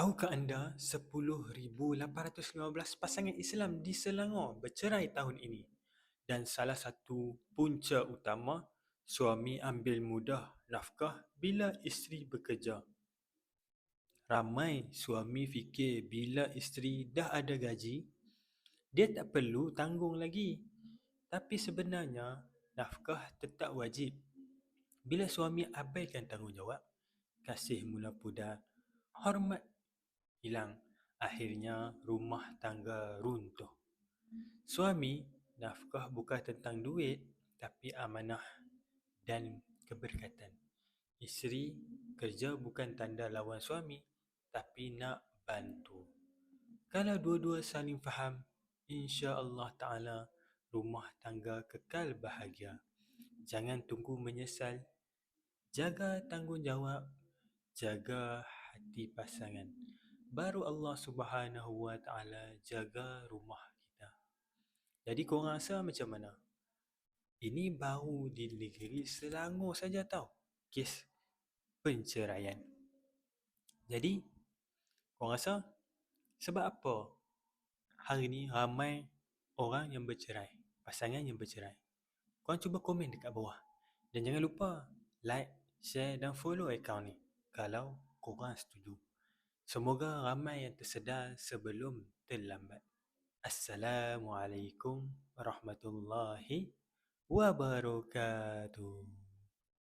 Tahukah anda 10,815 pasangan Islam di Selangor bercerai tahun ini? Dan salah satu punca utama, suami ambil mudah nafkah bila isteri bekerja. Ramai suami fikir bila isteri dah ada gaji, dia tak perlu tanggung lagi. Tapi sebenarnya, nafkah tetap wajib. Bila suami abaikan tanggungjawab, kasih mula pudar, hormat hilang. Akhirnya, rumah tangga runtuh. Suami, nafkah bukan tentang duit, tapi amanah dan keberkatan. Isteri, kerja bukan tanda lawan suami, tapi nak bantu. Kalau dua-dua saling faham, insya-Allah Taala rumah tangga kekal bahagia. Jangan tunggu menyesal. Jaga tanggungjawab, jaga hati pasangan. Baru Allah Subhanahu Wa Taala jaga rumah kita. Jadi korang rasa macam mana? Ini baru di negeri Selangor saja tau. Kes penceraian. Jadi, korang rasa sebab apa hari ni ramai orang yang bercerai, pasangan yang bercerai? Korang cuba komen dekat bawah. Dan jangan lupa like, share dan follow akaun ni kalau korang setuju. Semoga ramai yang tersedar sebelum terlambat. Assalamualaikum warahmatullahi wabarakatuh.